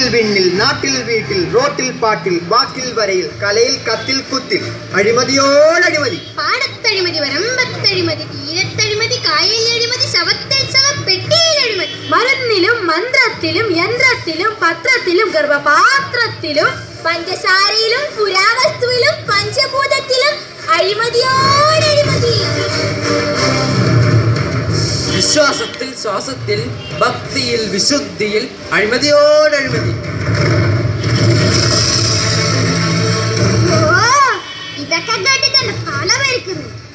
வானில் விண்ணில் நாட்டில் வீட்டில் ரோட்டில் பாட்டில் வாக்கில் வரையில் கலையில் கத்தில் குத்தில். அழிமதியோடு அழிமதி பாடத்தழிமதி வரம்பத்தழிமதி ஈரத்தழிமதி காயில் அழிமதி சவத்தில் சவ பெட்டியில் அழிமதி மருந்திலும் மந்திரத்திலும் யந்திரத்திலும் பத்திரத்திலும் கர்ப்ப பாத்திரத்திலும் பஞ்சசாரையிலும் புராவஸ்துவிலும் பஞ்சபூதத்திலும் அழிமதியோடு വിശ്വാസത്തിൽ ശ്വാസത്തിൽ ഭക്തിയിൽ വിശുദ്ധിയിൽ അഴിമതിയോടഴിമതി ഓ ഇതൊക്കെ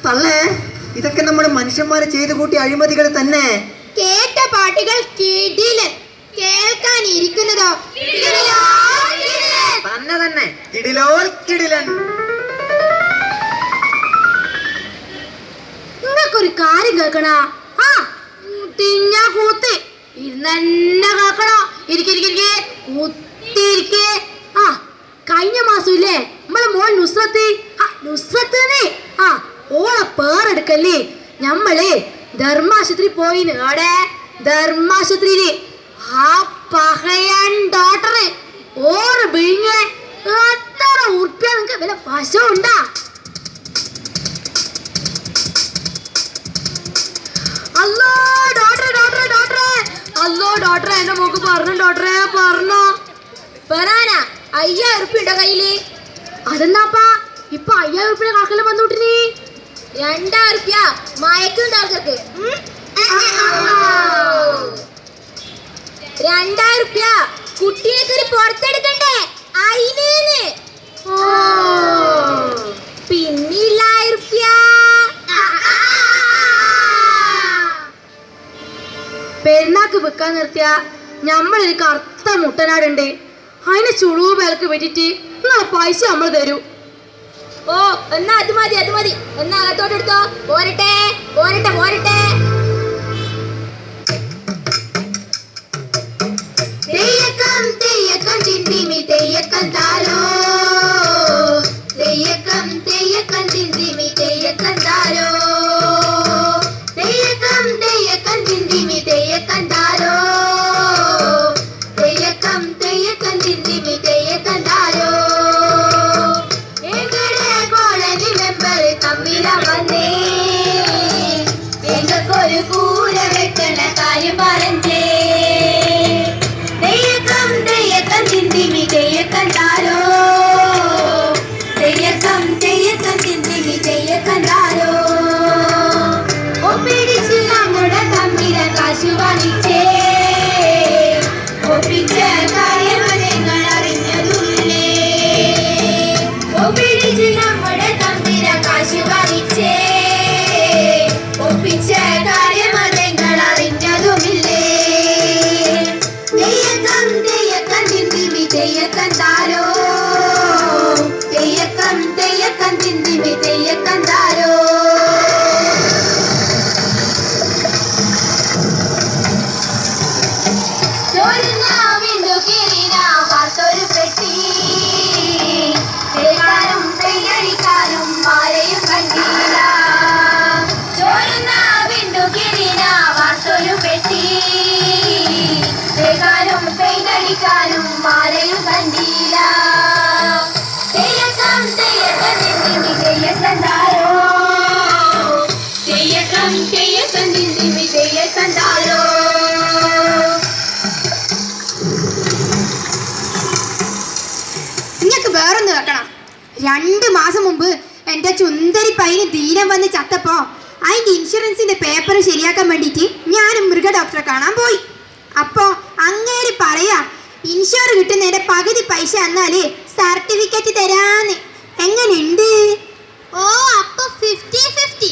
തള്ളേ നമ്മുടെ മനുഷ്യന്മാരെ ചെയ്തു കൂട്ടിയ അഴിമതികൾ തന്നെ. കേട്ട പാട്ടുകൾ കിടിലൻ കേൾക്കാൻ ഇരിക്കുന്നതോ? തന്നെ തന്നെ. കിടിലോൽ കിടിലൻ നിങ്ങൾക്കൊരു കാര്യം കേൾക്കണ? ആ തിഞ്ഞ കൂത്ത്. ഇരുന്നെ കേൾക്കണോ. ഇരിക്കിരിക്കെ കുത്തിരിക്കെ. ആ കഴിഞ്ഞ മാസം ഇല്ലേ നമ്മളെ മോൻ നുസ്രത്ത്. ആ നുസ്രത്ത് ആ ഓളെ പേറെടുക്കല്ലേ നമ്മളെ ധർമാശുപത്രി പോയി അവിടെ ധർമാശുപത്രിയിൽ. ആ പഹയൻ ഡോക്ടർ ഓറ് വിഴിഞ്ഞ എത്ര ഉറുപ്പ്യ നിങ്ങക്ക് വില പശു ഉണ്ടാ? അല്ലോ ഡോക്ടറെ ഡോക്ടറെ ഡോക്ടറെ അല്ലോ ഡോക്ടറെ എന്റെ മോക്ക് പറഞ്ഞു ഡോക്ടറെ പറഞ്ഞു. വരാനാ അയ്യായിരം ഉറുപ്പ ഉണ്ടോ കയ്യിൽ? അതെന്താപ്പാ? ഇപ്പൊ അയ്യായിരം ഉറുപ്പിയുടെ കണക്കെല്ലാം വന്നുവിട്ടിനി രണ്ടായിരം ഉറുപ്പ്യ മയക്കും ആൾക്കാർക്ക്? രണ്ടായിരം ഉറുപ്പ്യ കുട്ടികൾക്ക് ഒരു പുറത്തെടുക്കണ്ടേ? അയിനേന്ന്. പിന്നില്ലായിരം പെരുന്നാക്ക് വെക്കാൻ നിർത്തിയ ഞമ്മളൊരു കറുത്ത മുട്ടനാടുണ്ട്. അതിനെ ചുളുവ് വിലക്ക് വെട്ടിട്ട് നിങ്ങളെ പൈസ നമ്മൾ തരൂ. ഓ എന്നാ അത് മതി അത് മതി. എന്നാ അകത്തോട്ട് എടുത്തോ പോരട്ടെ പോരട്ടെ പോരട്ടെ. പെയിനടിക്കാനും ആരെയും കണ്ടില്ല. തെയ്യക്കം തെയ്യക്കം തിന്തിമി തെയ്യക്കം താരോ? തെയ്യക്കം തെയ്യക്കം തിന്തിമി തെയ്യക്കം താരോ? നിങ്ങൾക്ക് വേറൊന്ന് കേൾക്കണം. രണ്ട് മാസം മുമ്പ് എന്റെ ചുന്തരി പൈന് ധീരം വന്ന് ചത്തപ്പോ അതിന്റെ ഇൻഷുറൻസിന്റെ പേപ്പർ ശരിയാക്കാൻ വേണ്ടിയിട്ട് ഞാനും മൃഗ ഡോക്ടറെ കാണാൻ പോയി. അപ്പോ അങ്ങേര് പറയാ ഇൻഷുർ കിട്ടുന്നതിന്റെ പകുതി പൈസ എന്നാൽ സർട്ടിഫിക്കറ്റ് തരാന്ന്. എങ്ങനെയുണ്ട് ഓ അപ്പൊ ഫിഫ്റ്റി ഫിഫ്റ്റി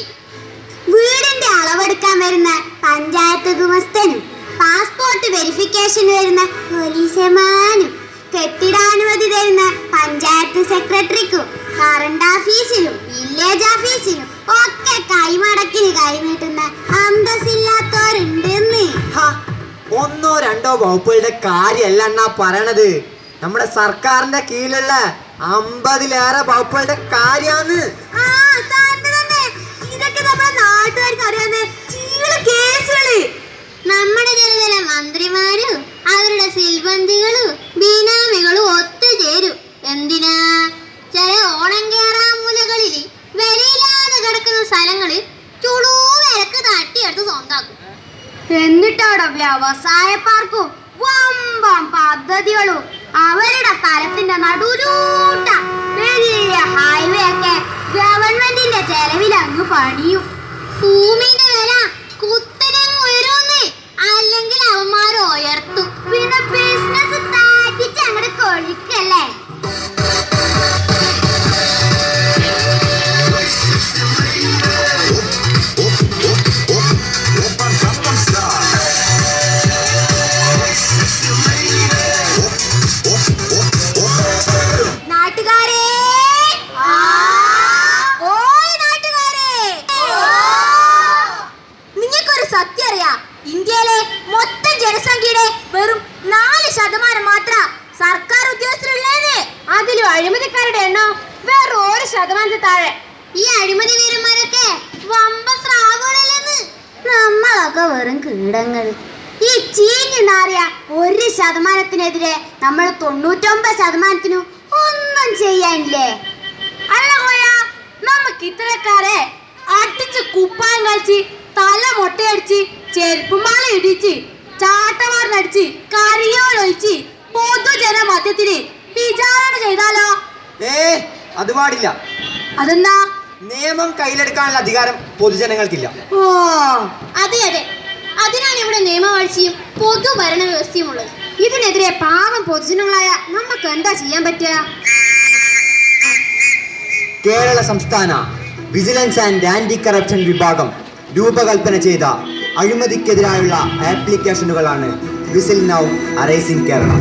വീടിന്റെ അളവെടുക്കാൻ വരുന്ന പഞ്ചായത്ത് ഗുമസ്തനും പാസ്പോർട്ട് വെരിഫിക്കേഷൻ വരുന്ന പോലീസമാനും കെട്ടിടാനുമതി തരുന്ന പഞ്ചായത്ത് സെക്രട്ടറിക്കും കറണ്ട് ഓഫീസിലും വില്ലേജ് ഓഫീസിലും ഒക്കെ കൈമടക്കിന് കൈനീട്ടുന്ന അന്തസ്സില്ലാത്തവരുണ്ടെന്ന്. ഹ, ഒന്നോ രണ്ടോ വകുപ്പുകളുടെ കാര്യമല്ല എന്നാ പറയണത്. നമ്മുടെ സർക്കാരിന്റെ കീഴിലുള്ള അമ്പതിലേറെ വകുപ്പുകളുടെ കാര്യാന്ന്. നമ്മുടെ മന്ത്രിമാരും അവരുടെ ബിനാമികളും എന്തിനാ? ചില സ്ഥലങ്ങളിൽ ചുളൂ വിലക്ക് തട്ടിയെടുത്ത് ബി വ്യവസായ പാർക്കും വമ്പം പദ്ധതികളും. അവരുടെ സ്ഥലത്തിന്റെ നടുലൂട്ട വലിയ ഹൈവേ ഒക്കെ ഗവൺമെന്റിന്റെ ചെലവിൽ അങ്ങ് പണിയും. ഭൂമിന്റെ വില അഴിമതിക്കാരുടെ എണ്ണം വേറെ ഒരു ശതമാനത്തിൽ താഴെ. ഈ അഴിമതി വീരന്മാരൊക്കെ വമ്പ സ്രാവുകളല്ലെന്ന് നമ്മളൊക്കെ വെറും കീടങ്ങൾ. ഈ ചീഞ്ഞു നാറിയ ഒരു ശതമാനത്തിനെതിരെ നമ്മൾ തൊണ്ണൂറ്റൊമ്പത് ശതമാനത്തിനു ഒന്നും ചെയ്യാനില്ലേ? അല്ല കോയ നമുക്ക് ഇത്തരക്കാരെ അടിച്ച് കുപ്പായം കളിച്ച് തല മുട്ടയടിച്ച് ചെരുപ്പുമാല ഇടിച്ച് ചാട്ടമാറിനടിച്ച് കരിയോലൊഴിച്ച് പൊതുജന മധ്യത്തിന് വിചാരണ ചെയ്താലോ? ഏ അത് പാടില്ല. അതെന്താ? നിയമം കയ്യിലെടുക്കാനുള്ള അധികാരം പൊതുജനങ്ങൾക്കില്ല. ഓ അതെ അതെ. അതിനാണ് ഇവിടെ നിയമവാഴ്ചയും പൊതുഭരണ വ്യവസ്ഥയും ഉള്ളത്. ഇതിനെതിരെ പാവം പൊതുജനങ്ങളായ നമുക്ക് എന്താ ചെയ്യാൻ പറ്റുക? കേരള സംസ്ഥാന വിജിലൻസ് ആൻഡ് ആന്റി കറപ്ഷൻ വിഭാഗം രൂപകൽപ്പന ചെയ്ത അഴിമതിക്കെതിരായുള്ള ആപ്ലിക്കേഷനുകളാണ് വിസിൽ നൗ അറൈസിംഗ് കേരള.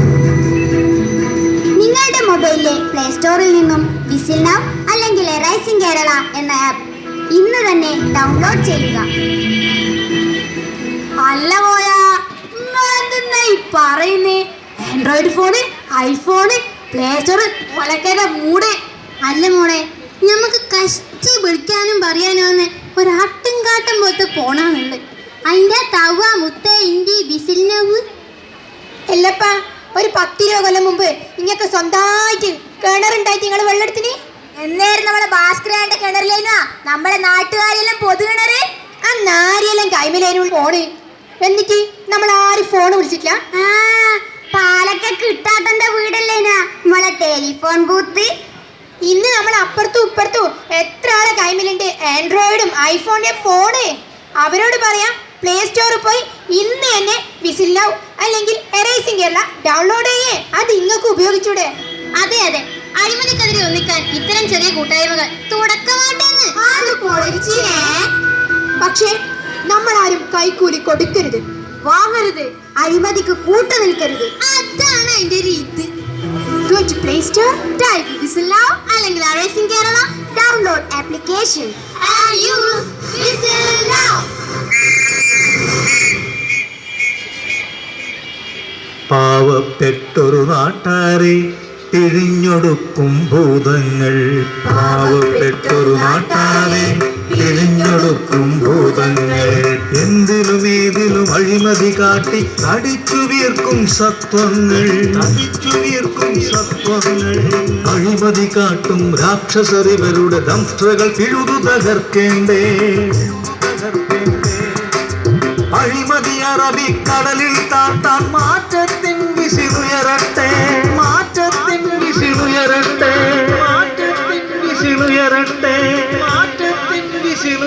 നിങ്ങളുടെ മൊബൈലിലെ പ്ലേ സ്റ്റോറിൽ നിന്നും വിസിൽ നൗ അല്ലെങ്കിൽ റൈസിംഗ് കേരള എന്ന ആപ്പ് ഇന്ന് തന്നെ ഡൗൺലോഡ് ചെയ്യുക. അല്ല പോയാ പറയുന്നേ? Android phone iPhone play store ഒലക്കേന്റെ മൂട്. അല്ല മോളെ നമുക്ക് കഷ്ടി വിളിക്കാനും പറയാനും ഒരാട്ടും കാട്ടം പോലത്തെ ഫോണാണുണ്ട് അതിന്റെ തവ മുത്ത ഇന്ത്യ ബിസിൽ നവ് എല്ലപ്പ ഒരു പത്തിരുപത് കൊല്ലം മുമ്പ് ഇങ്ങക്ക് സ്വന്തമായിട്ട് കിണറുണ്ടായിട്ട് നിങ്ങൾ വെള്ളെടുത്തിന് എന്നേരം നമ്മളെ ഭാസ്കരാന്റെ കിണറിലേനാ നമ്മളെ നാട്ടുകാരെല്ലാം പൊതു കിണറ്? ആ നാരിയെല്ലാം കൈമലേനും ഫോണ് എന്നിട്ട് നമ്മൾ ആരും ഫോൺ വിളിച്ചിട്ടില്ല? ആ പാലൊക്കെ കിട്ടാത്തന്റെ വീടല്ലേനാ നമ്മളെ ടെലിഫോൺ ബൂത്ത്. ഇന്ന് നമ്മൾ അപ്പുറത്തും ഇപ്പുറത്തും എത്ര ആളെ കൈമിലുണ്ട്? ആൻഡ്രോയിഡും ഐഫോണിന്റെ ഫോണ്. അവരോട് പറയാം പ്ലേ സ്റ്റോറിൽ പോയി ഇന്ന് തന്നെ വിസിൽ അല്ലെങ്കിൽ എറേസിംഗ് കേരള ഡൗൺലോഡ് ചെയ്യേ. അത് ഇങ്ങക്ക് ഉപയോഗിച്ചൂടെ? അതെ അതെ. അഴിമതിക്കെതിരെ ഒന്നിക്കാൻ ഇത്തരം ചെറിയ കൂട്ടായ്മകൾ തുടക്കമാട്ടെന്ന് പക്ഷേ നമ്മൾ ആരും കൈക്കൂലി കൊടുക്കരുത്. വാങ്ങരുത്. അഴിമതിക്ക് കൂട്ടു നിൽക്കരുത്. അതാണ് അതിന്റെ രീതി. Go to അല്ലെങ്കിൽ വിസിൽ നൗ പാവപ്പെട്ടൊരു നാട്ടാരെ തിരിഞ്ഞൊടുക്കും ഭൂതങ്ങൾ. പാവപ്പെട്ടൊരു നാട്ടാരെ തിരിഞ്ഞൊടുക്കും ഭൂതങ്ങൾ. എന്തിലും ഏതിലും അഴിമതി കാട്ടി അടിച്ചു വീർക്കും സത്വങ്ങൾ. അടിച്ചു വീർക്കും സത്വങ്ങൾ. അഴിമതി കാട്ടും രാക്ഷസരിവരുടെ ദംഷ്ട്രകൾ പിഴുതു തകർക്കേണ്ടേ? അഴിമതി അറബി കടലിൽ താത്താൻ മാറ്റത്തിൻ വിസിലുയരട്ടെ മാറ്റത്തിൻ വിസിലുയരട്ടെ മാറ്റത്തിൻ വിസിലുയരട്ടെ മാറ്റത്തിൻ വിസിലുയരട്ടെ